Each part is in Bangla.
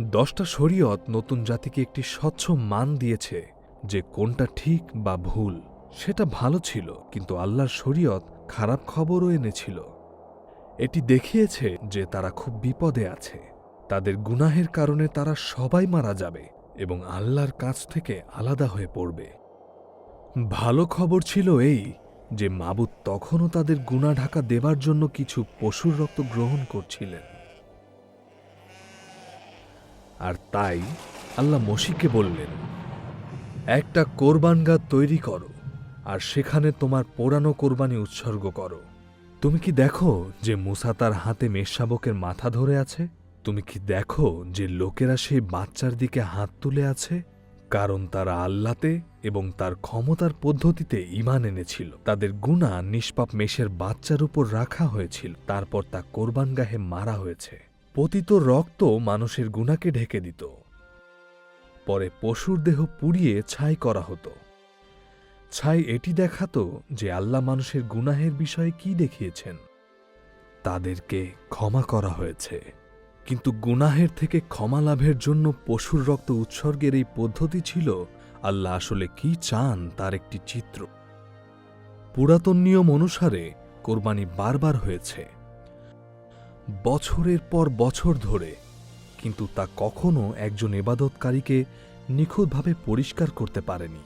দশটা শরীয়ত নতুন জাতিকে একটি স্বচ্ছ মান দিয়েছে যে কোনটা ঠিক বা ভুল, সেটা ভালো ছিল, কিন্তু আল্লাহর শরীয়ত খারাপ খবরও এনেছিল। এটি দেখিয়েছে যে তারা খুব বিপদে আছে। তাদের গুনাহের কারণে তারা সবাই মারা যাবে এবং আল্লাহর কাছ থেকে আলাদা হয়ে পড়বে। ভালো খবর ছিল এই যে মাবুদ তখনও তাদের গুণা ঢাকা দেবার জন্য কিছু পশুর রক্ত গ্রহণ করছিলেন। আর তাই আল্লাহ মসিকে বললেন, একটা কোরবানগাত তৈরি করো আর সেখানে তোমার পোড়ানো কোরবানি উৎসর্গ করো। তুমি কি দেখো যে মুসা তার হাতে মেষশাবকের মাথা ধরে আছে? তুমি কি দেখো যে লোকেরা সেই বাচ্চার দিকে হাত তুলে আছে? কারণ তারা আল্লাতে এবং তার ক্ষমতার পদ্ধতিতে ইমান এনেছিল। তাদের গুণা নিষ্পাপ মেষের বাচ্চার উপর রাখা হয়েছিল। তারপর তা কোরবানগাহে মারা হয়েছে। পতিত রক্ত মানুষের গুণাকে ঢেকে দিত। পরে পশুর দেহ পুড়িয়ে ছাই করা হতো। ছাই এটি দেখাত যে আল্লাহ মানুষের গুনাহের বিষয়ে কি দেখিয়েছেন। তাদেরকে ক্ষমা করা হয়েছে। কিন্তু গুনাহের থেকে ক্ষমা লাভের জন্য পশুর রক্ত উৎসর্গের এই পদ্ধতি ছিল আল্লাহ আসলে কি চান তার একটি চিত্র। পুরাতন নিয়ম অনুসারে কোরবানি বারবার হয়েছে। বছরের পর বছর ধরে, কিন্তু তা কখনো একজন এবাদতকারীকে নিখুঁতভাবে পরিষ্কার করতে পারেনি।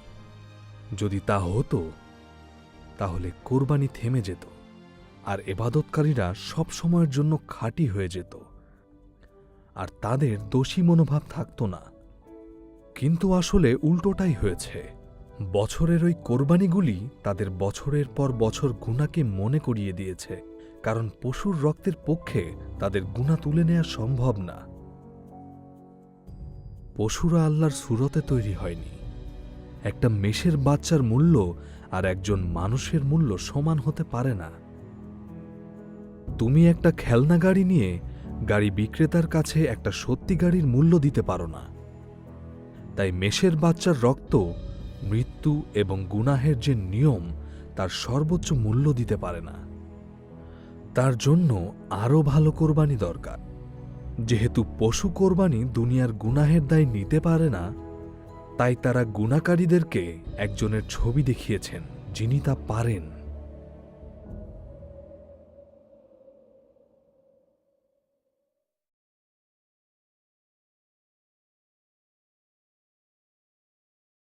যদি তা হতো, তাহলে কোরবানি থেমে যেত, আর এবাদতকারীরা সব সময়ের জন্য খাঁটি হয়ে যেত। আর তাদের দোষী মনোভাব থাকত না। কিন্তু আসলে উল্টোটাই হয়েছে। বছরের ওই কোরবানিগুলি তাদের বছরের পর বছর গুণাকে মনে করিয়ে দিয়েছে। কারণ পশুর রক্তের পক্ষে তাদের গুণা তুলে নেওয়া সম্ভব না। পশুরা আল্লাহর সুরতে তৈরি হয়নি। একটা মেষের বাচ্চার মূল্য আর একজন মানুষের মূল্য সমান হতে পারে না। তুমি একটা খেলনা গাড়ি নিয়ে গাড়ি বিক্রেতার কাছে একটা সত্যি গাড়ির মূল্য দিতে পারো না। তাই মেষের বাচ্চার রক্ত, মৃত্যু এবং গুনাহের যে নিয়ম, তার সর্বোচ্চ মূল্য দিতে পারে না। তার জন্য আরও ভালো কোরবানি দরকার। যেহেতু পশু কোরবানি দুনিয়ার গুনাহের দায় নিতে পারে না, তাই তারা গুণাকারীদেরকে একজনের ছবি দেখিয়েছেন যিনি তা পারেন।